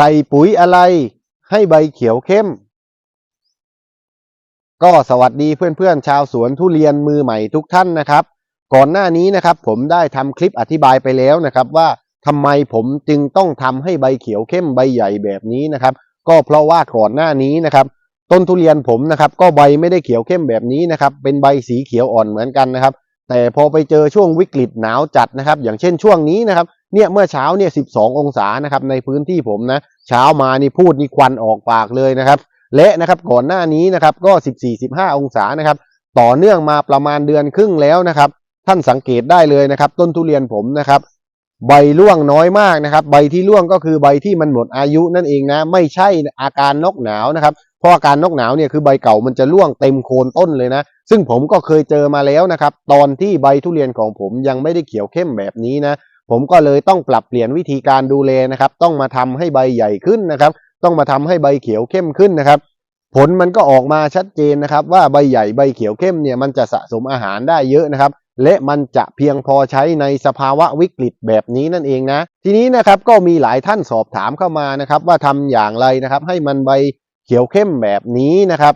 ใส่ปุ๋ยอะไรให้ใบเขียวเข้ม ก็สวัสดีเพื่อนๆชาวสวนทุเรียนมือใหม่ทุกท่านนะครับ ก่อนหน้านี้นะครับ ผมได้ทำคลิปอธิบายไปแล้วนะครับ ว่าทำไมผมจึงต้องทำให้ใบเขียวเข้มใบใหญ่แบบนี้นะครับ ก็เพราะว่าก่อนหน้านี้นะครับ ต้นทุเรียนผมนะครับ ก็ใบไม่ได้เขียวเข้มแบบนี้นะครับ เป็นใบสีเขียวอ่อนเหมือนกันนะครับ แต่พอไปเจอช่วงวิกฤตหนาวจัดนะครับ อย่างเช่นช่วงนี้นะครับ เนี่ยเมื่อเช้าเนี่ย12องศานะครับในพื้นที่ผมนะเช้ามานี่พูดนี่ควันออกปากเลยนะครับและนะครับก่อนหน้านี้นะครับก็14-15องศานะครับต่อเนื่องมาประมาณเดือนครึ่งแล้วนะครับท่านสังเกตได้เลยนะครับ ต้นทุเรียนผมนะครับใบร่วงน้อยมากนะครับ ใบที่ร่วงก็คือใบที่มันหมดอายุนั่นเองนะ ไม่ใช่อาการนกหนาวนะครับเพราะอาการนกหนาวเนี่ยคือใบเก่ามันจะร่วงเต็มโคนต้นเลยนะ ซึ่งผมก็เคยเจอมาแล้วนะครับ ตอนที่ใบทุเรียนของผมยังไม่ได้เขียวเข้มแบบนี้นะ ผมก็เลยต้องปรับเปลี่ยนวิธีการดูแลนะครับ ต้องมาทำให้ใบใหญ่ขึ้นนะครับ ต้องมาทำให้ใบเขียวเข้มขึ้นนะครับ ผลมันก็ออกมาชัดเจนนะครับ ว่าใบใหญ่ใบเขียวเข้มเนี่ยมันจะสะสมอาหารได้เยอะนะครับ และมันจะเพียงพอใช้ในสภาวะวิกฤตแบบนี้นั่นเองนะ ทีนี้นะครับก็มีหลายท่านสอบถามเข้ามานะครับ ว่าทำอย่างไรนะครับ ให้มันใบเขียวเข้มแบบนี้นะครับ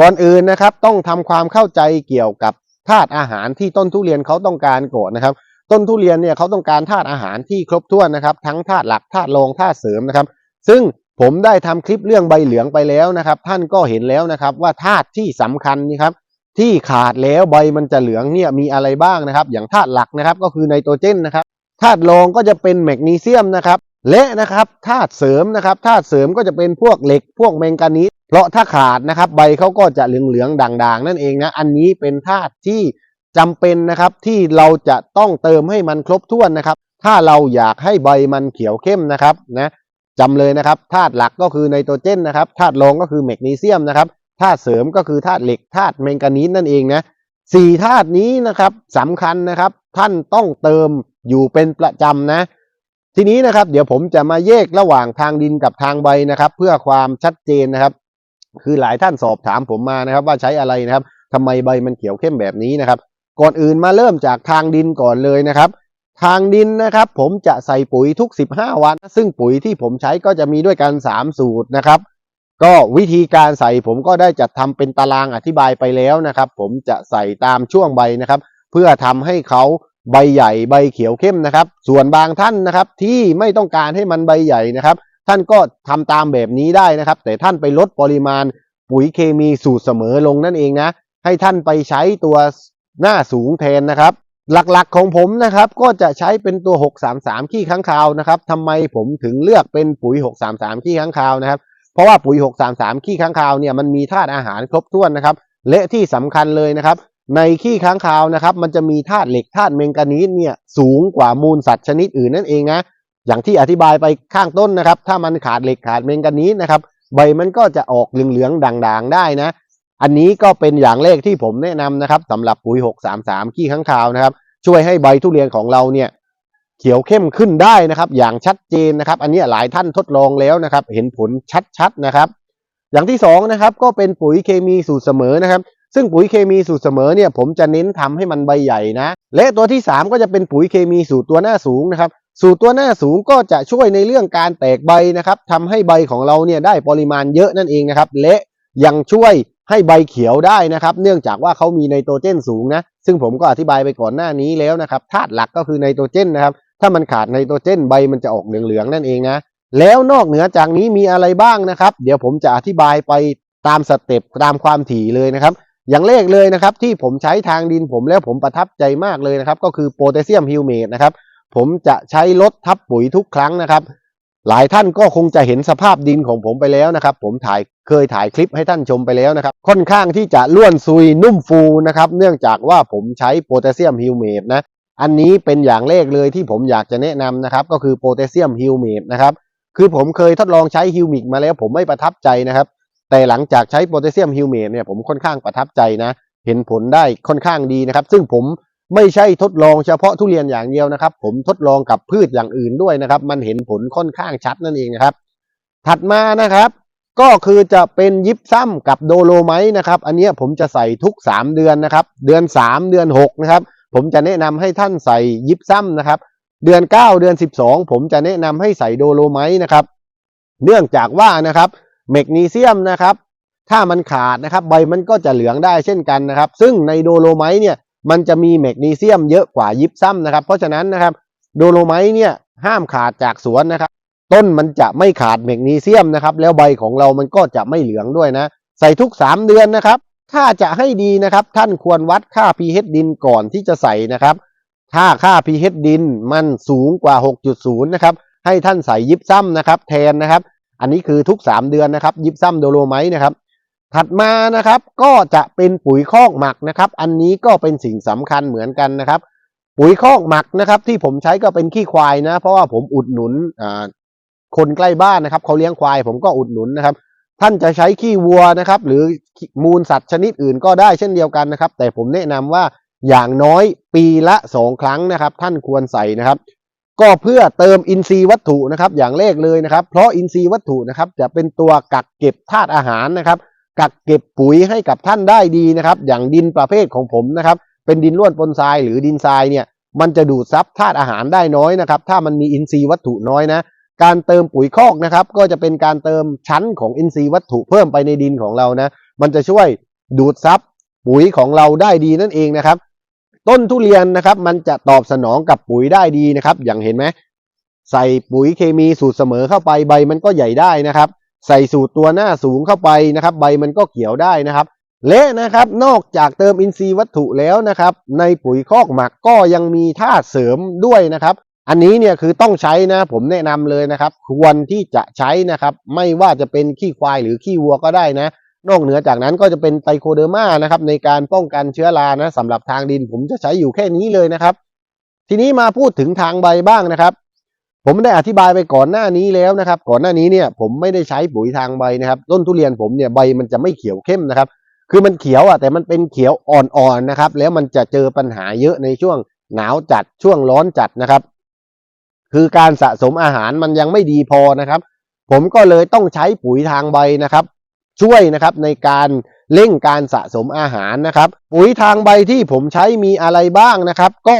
ก่อนอื่นนะครับต้องทำความเข้าใจเกี่ยวกับธาตุอาหารที่ต้นทุเรียนเขาต้องการก่อนนะครับ ต้นทุเรียนเนี่ยเขาต้องการธาตุอาหารที่ครบถ้วนนะครับ ทั้งธาตุหลักธาตุรองธาตุเสริมนะครับ ซึ่งผมได้ทำคลิปเรื่องใบเหลืองไปแล้วนะครับ ท่านก็เห็นแล้วนะครับว่าธาตุที่สำคัญนี่ครับที่ขาดแล้วใบมันจะเหลืองเนี่ยมีอะไรบ้างนะครับ อย่างธาตุหลักนะครับก็คือไนโตรเจนนะครับธาตุรองก็จะเป็นแมกนีเซียมนะครับและนะครับธาตุเสริมนะครับธาตุเสริมก็จะเป็นพวกเหล็กพวกแมงกานีสเพราะถ้าขาดนะครับ ใบเขาก็จะเหลืองๆด่างๆ นั่นเองนะอันนี้เป็นธาตุที่ จำเป็นนะครับที่เราจะต้องเติมให้มันครบถ้วนนะครับ ถ้าเราอยากให้ใบมันเขียวเข้มนะครับนะจำเลยนะครับธาตุหลักก็คือไนโตรเจนนะครับธาตุรองก็คือแมกนีเซียมนะครับธาตุเสริมก็คือธาตุเหล็กธาตุแมงกานีสนั่นเองนะสี่ธาตุนี้นะครับสำคัญนะครับ ท่านต้องเติมอยู่เป็นประจำนะ ทีนี้นะครับเดี๋ยวผมจะมาแยกระหว่างทางดินกับทางใบนะครับ เพื่อความชัดเจนนะครับ คือหลายท่านสอบถามผมมานะครับ ว่าใช้อะไรนะครับทำไมใบมันเขียวเข้มแบบนี้นะครับ ก่อนอื่นมาเริ่มจากทางดินก่อนเลยนะครับ ทางดินนะครับ ผมจะใส่ปุ๋ยทุก 15 วัน ซึ่งปุ๋ยที่ผมใช้ก็จะมีด้วยกัน 3 สูตรนะครับ ก็วิธีการใส่ผมก็ได้จัดทำเป็นตารางอธิบายไปแล้วนะครับ ผมจะใส่ตามช่วงใบนะครับ เพื่อทำให้เขาใบใหญ่ใบเขียวเข้มนะครับ ส่วนบางท่านนะครับที่ไม่ต้องการให้มันใบใหญ่นะครับ ท่านก็ทำตามแบบนี้ได้นะครับ แต่ท่านไปลดปริมาณปุ๋ยเคมีสูตรเสมอลงนั่นเองนะ ให้ท่านไปใช้ตัว หน้าสูงแทนนะครับ หลักๆของผมนะครับ ก็จะใช้เป็นตัว 633 ขี้ค้างคาวนะครับทำไมผมถึงเลือกเป็นปุ๋ย 633 ขี้ค้างคาวนะครับ เพราะว่าปุ๋ย 633 ขี้ค้างคาวเนี่ยมันมีธาตุอาหารครบถ้วนนะครับ และที่สำคัญเลยนะครับ ในขี้ค้างคาวนะครับ มันจะมีธาตุเหล็กธาตุแมงกานีสเนี่ยสูงกว่ามูลสัตว์ชนิดอื่นนั่นเองนะอย่างที่อธิบายไปข้างต้นนะครับ ถ้ามันขาดเหล็กขาดแมงกานีสนะครับ ใบมันก็จะออกเหลืองๆด่างๆได้นะ อันนี้ก็เป็นอย่างแรกที่ผมแนะนำนะครับสำหรับปุ๋ย 633 ขี้ค้างคาวนะครับ ช่วยให้ใบทุเรียนของเราเนี่ยเขียวเข้มขึ้นได้นะครับ อย่างชัดเจนนะครับ อันนี้หลายท่านทดลองแล้วนะครับ เห็นผลชัดๆนะครับ อย่างที่สองนะครับก็เป็นปุ๋ยเคมีสูตรเสมอนะครับ ซึ่งปุ๋ยเคมีสูตรเสมอเนี่ย ผมจะเน้นทำให้มันใบใหญ่นะ และตัวที่สามก็จะเป็นปุ๋ยเคมีสูตรตัวหน้าสูงนะครับ สูตรตัวหน้าสูงก็จะช่วยในเรื่องการแตกใบนะครับทำให้ใบของเราเนี่ยได้ปริมาณเยอะนั่นเองนะครับ และยังช่วย ให้ใบเขียวได้นะครับ เนื่องจากว่าเขามีไนโตรเจนสูงนะ ซึ่งผมก็อธิบายไปก่อนหน้านี้แล้วนะครับธาตุหลักก็คือไนโตรเจนนะครับ ถ้ามันขาดไนโตรเจนใบมันจะออกเหลืองๆนั่นเองนะ แล้วนอกเหนือจากนี้มีอะไรบ้างนะครับ เดี๋ยวผมจะอธิบายไปตามสเต็ปตามความถี่เลยนะครับ อย่างแรกเลยนะครับ ที่ผมใช้ทางดินผมแล้วผมประทับใจมากเลยนะครับ ก็คือโพแทสเซียมฮิวเมตนะครับ ผมจะใช้ลดทับปุ๋ยทุกครั้งนะครับ หลายท่านก็คงจะเห็นสภาพดินของผมไปแล้วนะครับ ผมถ่ายเคยถ่ายคลิปให้ท่านชมไปแล้วนะครับ ค่อนข้างที่จะล้วนซุยนุ่มฟูนะครับ เนื่องจากว่าผมใช้โพแทสเซียมฮิวเมตนะ อันนี้เป็นอย่างแรกเลยที่ผมอยากจะแนะนำนะครับ ก็คือโพแทสเซียมฮิวเมตนะครับ คือผมเคยทดลองใช้ฮิวมิกมาแล้วผมไม่ประทับใจนะครับ แต่หลังจากใช้โพแทสเซียมฮิวเมตเนี่ยผมค่อนข้างประทับใจนะ เห็นผลได้ค่อนข้างดีนะครับ ซึ่งผม ไม่ใช่ทดลองเฉพาะทุเรียนอย่างเดียวนะครับ ผมทดลองกับพืชอย่างอื่นด้วยนะครับ มันเห็นผลค่อนข้างชัดนั่นเองนะครับ ถัดมานะครับ ก็คือจะเป็นยิปซัมกับโดโลไมต์นะครับ อันนี้ผมจะใส่ทุก 3 เดือนนะครับ เดือน 3 เดือน 6 นะครับ ผมจะแนะนำให้ท่านใส่ยิปซัมนะครับ เดือน 9 เดือน 12 ผมจะแนะนำให้ใส่โดโลไมต์นะครับ เนื่องจากว่านะครับแมกนีเซียมนะครับถ้ามันขาดนะครับ ใบมันก็จะเหลืองได้เช่นกันนะครับ ซึ่งในโดโลไมต์เนี่ย มันจะมีแมกนีเซียมเยอะกว่ายิปซัมนะครับ เพราะฉะนั้นนะครับโดโลไมต์เนี่ยห้ามขาดจากสวนนะครับ ต้นมันจะไม่ขาดแมกนีเซียมนะครับ แล้วใบของเรามันก็จะไม่เหลืองด้วยนะ ใส่ทุก 3 เดือนนะครับ ถ้าจะให้ดีนะครับ ท่านควรวัดค่า pH ดินก่อนที่จะใส่นะครับ ถ้าค่า pH ดินมันสูงกว่า 6.0 นะครับ ให้ท่านใส่ยิปซัมนะครับ แทนนะครับ อันนี้คือทุก 3 เดือนนะครับ ยิปซัมโดโลไมต์นะครับ ถัดมานะครับก็จะเป็นปุ๋ยคอกหมักนะครับ อันนี้ก็เป็นสิ่งสำคัญเหมือนกันนะครับ ปุ๋ยคอกหมักนะครับ ที่ผมใช้ก็เป็นขี้ควายนะ เพราะว่าผมอุดหนุนคนใกล้บ้านนะครับเขาเลี้ยงควายผมก็อุดหนุนนะครับ ท่านจะใช้ขี้วัวนะครับ หรือมูลสัตว์ชนิดอื่นก็ได้เช่นเดียวกันนะครับ แต่ผมแนะนำว่าอย่างน้อยปีละสองครั้งนะครับ ท่านควรใส่นะครับ ก็เพื่อเติมอินทรีย์วัตถุนะครับ อย่างแรกเลยนะครับ เพราะอินทรีย์วัตถุนะครับ จะเป็นตัวกักเก็บธาตุอาหารนะครับ กักเก็บปุ๋ยให้กับท่านได้ดีนะครับ อย่างดินประเภทของผมนะครับ เป็นดินร่วนปนทรายหรือดินทรายเนี่ยมันจะดูดซับธาตุอาหารได้น้อยนะครับ ถ้ามันมีอินทรีย์วัตถุน้อยนะ การเติมปุ๋ยคอกนะครับ ก็จะเป็นการเติมชั้นของอินทรีย์วัตถุเพิ่มไปในดินของเรานะ มันจะช่วยดูดซับปุ๋ยของเราได้ดีนั่นเองนะครับ ต้นทุเรียนนะครับ มันจะตอบสนองกับปุ๋ยได้ดีนะครับ อย่างเห็นไหมใส่ปุ๋ยเคมีสูตรเสมอเข้าไปใบมันก็ใหญ่ได้นะครับ ใส่สูตรตัวหน้าสูงเข้าไปนะครับ ใบมันก็เขียวได้นะครับ และนะครับนอกจากเติมอินทรีย์วัตถุแล้วนะครับ ในปุ๋ยคอกหมักก็ยังมีธาตุเสริมด้วยนะครับ อันนี้เนี่ยคือต้องใช้นะผมแนะนำเลยนะครับ ควรที่จะใช้นะครับ ไม่ว่าจะเป็นขี้ควายหรือขี้วัวก็ได้นะ นอกเหนือจากนั้นก็จะเป็นไตโคเดอร์มานะครับ ในการป้องกันเชื้อรานะสำหรับทางดินผมจะใช้อยู่แค่นี้เลยนะครับ ทีนี้มาพูดถึงทางใบบ้างนะครับ ผมได้อธิบายไปก่อนหน้านี้แล้วนะครับ ก่อนหน้านี้เนี่ยผมไม่ได้ใช้ปุ๋ยทางใบนะครับ ต้นทุเรียนผมเนี่ยใบมันจะไม่เขียวเข้มนะครับ คือมันเขียวอะแต่มันเป็นเขียวอ่อนๆนะครับ แล้วมันจะเจอปัญหาเยอะในช่วงหนาวจัดช่วงร้อนจัดนะครับ คือการสะสมอาหารมันยังไม่ดีพอนะครับ ผมก็เลยต้องใช้ปุ๋ยทางใบนะครับ ช่วยนะครับในการเร่งการสะสมอาหารนะครับ ปุ๋ยทางใบที่ผมใช้มีอะไรบ้างนะครับ ก็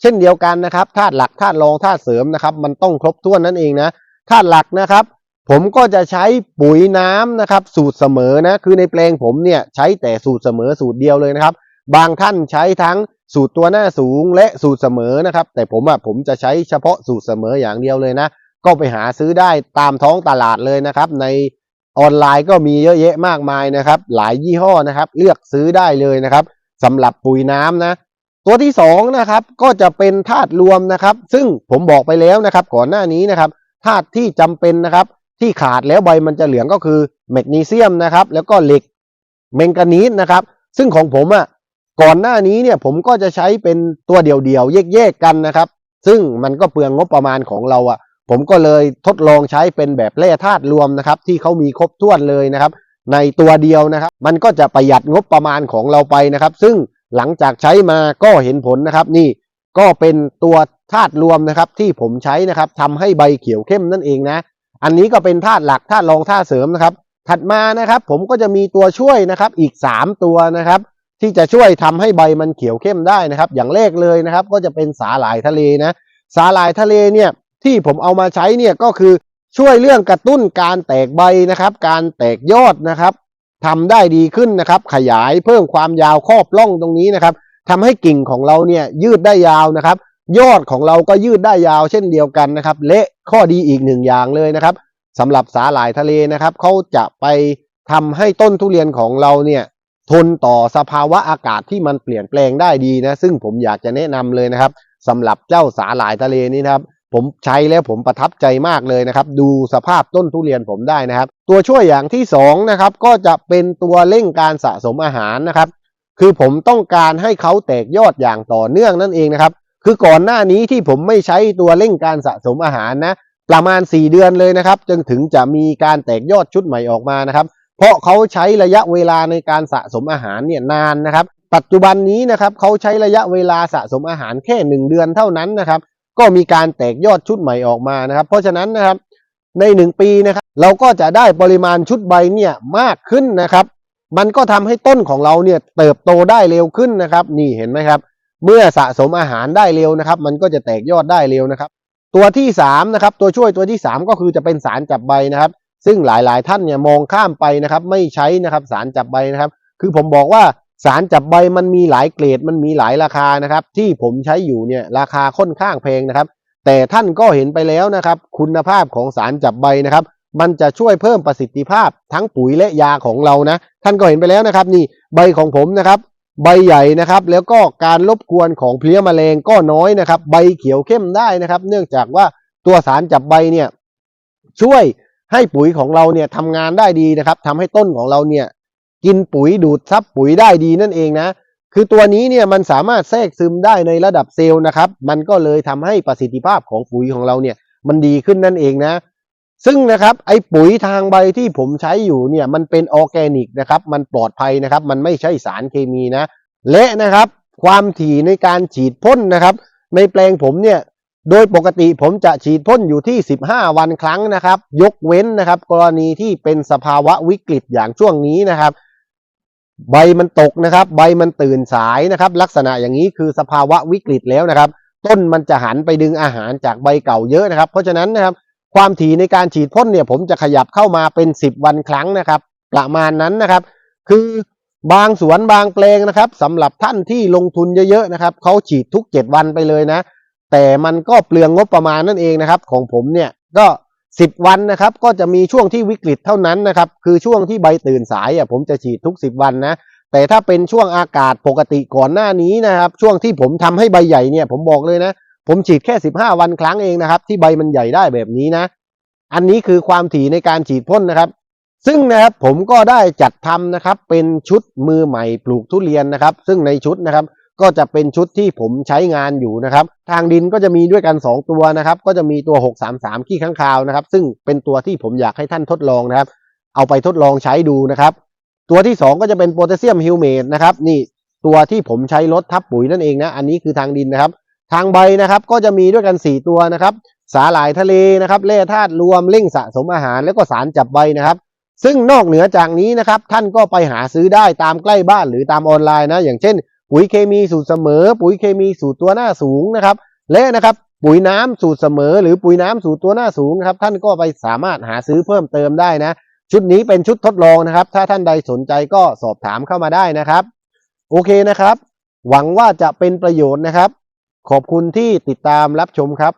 เช่นเดียวกันนะครับธาตุหลักธาตุรองธาตุเสริมนะครับ มันต้องครบถ้วนนั่นเองนะธาตุหลักนะครับ ผมก็จะใช้ปุ๋ยน้ำนะครับ สูตรเสมอนะคือในแปลงผมเนี่ยใช้แต่สูตรเสมอสูตรเดียวเลยนะครับ บางท่านใช้ทั้งสูตรตัวหน้าสูงและสูตรเสมอนะครับ แต่ผมอะผมจะใช้เฉพาะสูตรเสมออย่างเดียวเลยนะ ก็ไปหาซื้อได้ตามท้องตลาดเลยนะครับ ในออนไลน์ก็มีเยอะแยะมากมายนะครับ หลายยี่ห้อนะครับ เลือกซื้อได้เลยนะครับสำหรับปุ๋ยน้ำนะ ตัวที่สองนะครับก็จะเป็นธาตุรวมนะครับ ซึ่งผมบอกไปแล้วนะครับ ก่อนหน้านี้นะครับธาตุที่จำเป็นนะครับ ที่ขาดแล้วใบมันจะเหลืองก็คือแมกนีเซียมนะครับ แล้วก็เหล็กเมงกานีสนะครับ ซึ่งของผมอะก่อนหน้านี้เนี่ยผมก็จะใช้เป็นตัวเดี่ยวๆแยกๆกันนะครับ ซึ่งมันก็เปลืองงบประมาณของเราอะ ผมก็เลยทดลองใช้เป็นแบบแร่ธาตุรวมนะครับ ที่เขามีครบถ้วนเลยนะครับ ในตัวเดียวนะครับ มันก็จะประหยัดงบประมาณของเราไปนะครับ ซึ่ง หลังจากใช้มาก็เห็นผลนะครับ นี่ก็เป็นตัวธาตุรวมนะครับ ที่ผมใช้นะครับทำให้ใบเขียวเข้มนั่นเองนะ อันนี้ก็เป็นธาตุหลักธาตุรองธาตุเสริมนะครับ ถัดมานะครับ ผมก็จะมีตัวช่วยนะครับ อีก 3 ตัวนะครับ ที่จะช่วยทำให้ใบมันเขียวเข้มได้นะครับ อย่างแรกเลยนะครับ ก็จะเป็นสาหร่ายทะเลนะสาหร่ายทะเลเนี่ยที่ผมเอามาใช้เนี่ยก็คือช่วยเรื่องกระตุ้นการแตกใบนะครับ การแตกยอดนะครับ ทำได้ดีขึ้นนะครับ ขยายเพิ่มความยาวครอบล่องตรงนี้นะครับทำให้กิ่งของเราเนี่ยยืดได้ยาวนะครับ ยอดของเราก็ยืดได้ยาวเช่นเดียวกันนะครับและข้อดีอีกหนึ่งอย่างเลยนะครับสำหรับสาหร่ายทะเลนะครับเขาจะไปทำให้ต้นทุเรียนของเราเนี่ยทนต่อสภาวะอากาศที่มันเปลี่ยนแปลงได้ดีนะ ซึ่งผมอยากจะแนะนำเลยนะครับสำหรับเจ้าสาหร่ายทะเลนี้นะครับ ผมใช้แล้วผมประทับใจมากเลยนะครับ ดูสภาพต้นทุเรียนผมได้นะครับ ตัวช่วยอย่างที่สองนะครับก็จะเป็นตัวเร่งการสะสมอาหารนะครับ คือผมต้องการให้เขาแตกยอดอย่างต่อเนื่องนั่นเองนะครับ คือก่อนหน้านี้ที่ผมไม่ใช้ตัวเร่งการสะสมอาหารนะ ประมาณ 4 เดือนเลยนะครับจนถึงจะมีการแตกยอดชุดใหม่ออกมานะครับ เพราะเขาใช้ระยะเวลาในการสะสมอาหารเนี่ยนานนะครับ ปัจจุบันนี้นะครับเขาใช้ระยะเวลาสะสมอาหารแค่ 1 เดือนเท่านั้นนะครับ ก็มีการแตกยอดชุดใหม่ออกมานะครับ เพราะฉะนั้นนะครับใน 1 ปีนะครับเราก็จะได้ปริมาณชุดใบเนี่ยมากขึ้นนะครับ มันก็ทำให้ต้นของเราเนี่ยเติบโตได้เร็วขึ้นนะครับ นี่เห็นไหมครับ เมื่อสะสมอาหารได้เร็วนะครับ มันก็จะแตกยอดได้เร็วนะครับ ตัวที่3นะครับตัวช่วยตัวที่ 3 ก็คือจะเป็นสารจับใบนะครับ ซึ่งหลายๆ ท่านเนี่ยมองข้ามไปนะครับ ไม่ใช้นะครับสารจับใบนะครับ คือผมบอกว่า สารจับใบมันมีหลายเกรดมันมีหลายราคานะครับ ที่ผมใช้อยู่เนี่ยราคาค่อนข้างแพงนะครับ แต่ท่านก็เห็นไปแล้วนะครับ คุณภาพของสารจับใบนะครับ มันจะช่วยเพิ่มประสิทธิภาพทั้งปุ๋ยและยาของเรานะ ท่านก็เห็นไปแล้วนะครับ นี่ใบของผมนะครับใบใหญ่นะครับ แล้วก็การรบกวนของเพลี้ยแมลงก็น้อยนะครับ ใบเขียวเข้มได้นะครับ เนื่องจากว่าตัวสารจับใบเนี่ยช่วยให้ปุ๋ยของเราเนี่ยทำงานได้ดีนะครับทำให้ต้นของเราเนี่ย กินปุ๋ยดูดซับปุ๋ยได้ดีนั่นเองนะ คือตัวนี้เนี่ยมันสามารถแทรกซึมได้ในระดับเซลล์นะครับ มันก็เลยทำให้ประสิทธิภาพของปุ๋ยของเราเนี่ยมันดีขึ้นนั่นเองนะ ซึ่งนะครับไอ้ปุ๋ยทางใบที่ผมใช้อยู่เนี่ยมันเป็นออร์แกนิกนะครับ มันปลอดภัยนะครับ มันไม่ใช่สารเคมีนะ และนะครับ ความถี่ในการฉีดพ่นนะครับ ในแปลงผมเนี่ยโดยปกติผมจะฉีดพ่นอยู่ที่ 15 วันครั้งนะครับ ยกเว้นนะครับ กรณีที่เป็นสภาวะวิกฤตอย่างช่วงนี้นะครับ ใบมันตกนะครับ ใบมันตื่นสายนะครับ ลักษณะอย่างนี้คือสภาวะวิกฤตแล้วนะครับ ต้นมันจะหันไปดึงอาหารจากใบเก่าเยอะนะครับ เพราะฉะนั้นนะครับ ความถี่ในการฉีดพ่นเนี่ย ผมจะขยับเข้ามาเป็น 10 วันครั้งนะครับ ประมาณนั้นนะครับ คือบางสวนบางแปลงนะครับสำหรับท่านที่ลงทุนเยอะๆนะครับเขาฉีดทุก 7 วันไปเลยนะ แต่มันก็เปลืองงบประมาณนั่นเองนะครับ ของผมเนี่ยก็ 10วันนะครับก็จะมีช่วงที่วิกฤตเท่านั้นนะครับคือช่วงที่ใบตื่นสายอะผมจะฉีดทุก10วันนะแต่ถ้าเป็นช่วงอากาศปกติก่อนหน้านี้นะครับ ช่วงที่ผมทำให้ใบใหญ่เนี่ย ผมบอกเลยนะ ผมฉีดแค่15วันครั้งเองนะครับ ที่ใบมันใหญ่ได้แบบนี้นะ อันนี้คือความถี่ในการฉีดพ่นนะครับ ซึ่งนะครับผมก็ได้จัดทำนะครับ เป็นชุดมือใหม่ปลูกทุเรียนนะครับ ซึ่งในชุดนะครับ ก็จะเป็นชุดที่ผมใช้งานอยู่นะครับ ทางดินก็จะมีด้วยกัน 2 ตัวนะครับ ก็จะมีตัว 633 ขี้ข้างคาวนะครับ ซึ่งเป็นตัวที่ผมอยากให้ท่านทดลองนะครับ เอาไปทดลองใช้ดูนะครับ ตัวที่ 2 ก็จะเป็นโพแทสเซียมฮิวเมตนะครับ นี่ตัวที่ผมใช้ลดทับปุ๋ยนั่นเองนะ อันนี้คือทางดินนะครับ ทางใบนะครับก็จะมีด้วยกัน 4 ตัวนะครับ สาหร่ายทะเลนะครับแร่ธาตุรวมเร่งสะสมอาหาร แล้วก็สารจับใบนะครับซึ่งนอกเหนือจากนี้นะครับท่านก็ไปหาซื้อได้ตามใกล้บ้านหรือตามออนไลน์นะ อย่างเช่น ปุ๋ยเคมีสูตรเสมอ ปุ๋ยเคมีสูตรตัวหน้าสูงนะครับ และนะครับปุ๋ยน้ำสูตรเสมอ หรือปุ๋ยน้ำสูตรตัวหน้าสูงนะครับท่านก็ไปสามารถหาซื้อเพิ่มเติมได้นะ ชุดนี้เป็นชุดทดลองนะครับ ถ้าท่านใดสนใจก็สอบถามเข้ามาได้นะครับ โอเคนะครับ หวังว่าจะเป็นประโยชน์นะครับ ขอบคุณที่ติดตามรับชมครับ